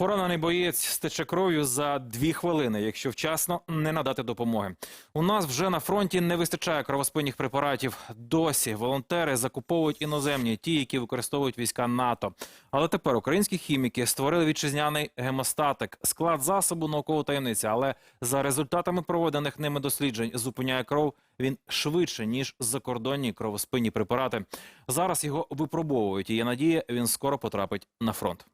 Поранений боєць стече кров'ю за дві хвилини, якщо вчасно не надати допомоги. У нас вже на фронті не вистачає кровоспинних препаратів. Досі волонтери закуповують іноземні, ті, які використовують війська НАТО. Але тепер українські хіміки створили вітчизняний гемостатик. Склад засобу наукова таємниця, але за результатами проведених ними досліджень зупиняє кров він швидше ніж закордонні кровоспинні препарати. Зараз його випробовують. І є надія, він скоро потрапить на фронт.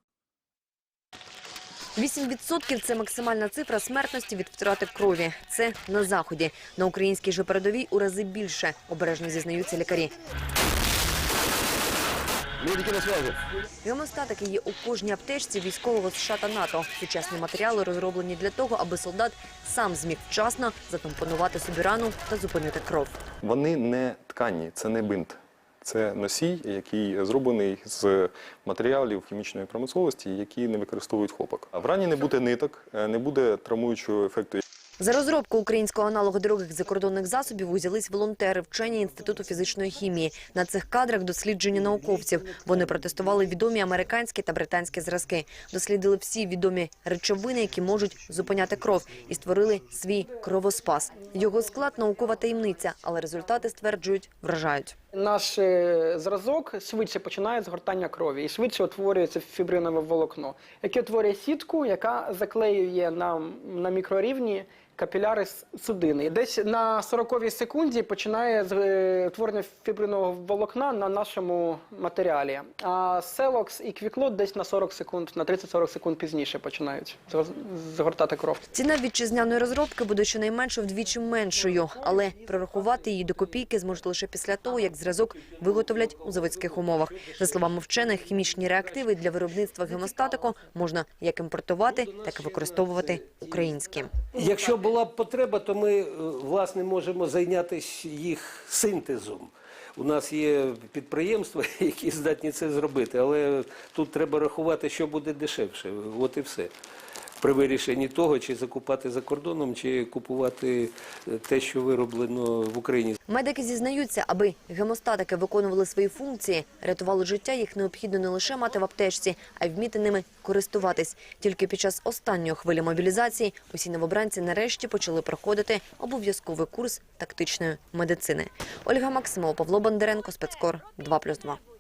8% – це максимальна цифра смертності від втрати крові. Це на заході. На українській же передовій у рази більше. Обережно зізнаються лікарі. Гемостатики є у кожній аптечці військового США та НАТО. Сучасні матеріали розроблені для того, аби солдат сам зміг вчасно затампонувати собі рану та зупинити кров. Вони не ткані, це не бинт. Це носій, який зроблений з матеріалів хімічної промисловості, які не використовують хлопок. А в рані не буде ниток, е, не буде травмуючого ефекту. За розробку українського аналогу дорогих закордонних засобів узялись волонтери, вчені інституту фізичної хімії. На цих кадрах дослідження науковців. Вони протестували відомі американські та британські зразки, дослідили всі відомі речовини, які можуть зупиняти кров, і створили свій кровоспас. Його склад наукова таємниця, але результати стверджують вражають. Наш е, зразок швидше починає згортання крові і швидше утворюється фібринове волокно, яке утворює сітку, яка заклеює нам на мікрорівні капіляри судини. І десь на 40-й секунді починає з- е, утворення фібринового волокна на нашому матеріалі. А селокс і квіклот десь на 40 секунд, на 30-40 секунд пізніше починають згортати кров. Ціна вітчизняної розробки буде щонайменше вдвічі меншою, але прорахувати її до копійки зможуть лише після того, як зразок виготовлять у заводських умовах. За словами вчених, хімічні реактиви для виробництва гемостатику можна як імпортувати, так і використовувати українські. Якщо була б потреба, то ми е, власне можемо зайнятися їх синтезом. У нас є підприємства, які здатні це зробити, але тут треба рахувати, що буде дешевше. От і все. При вирішенні того, чи закупати за кордоном, чи купувати е, те, що вироблено в Україні. Медики зізнаються, аби гемостатики виконували свої функції, рятували життя, їх необхідно не лише мати в аптечці, а й вміти ними користуватись. Тільки під час останньої хвилі мобілізації усі новобранці нарешті почали проходити обов'язковий курс тактичної медицини. Ольга Максимова, Павло Бондаренко, спецкор 2+,2.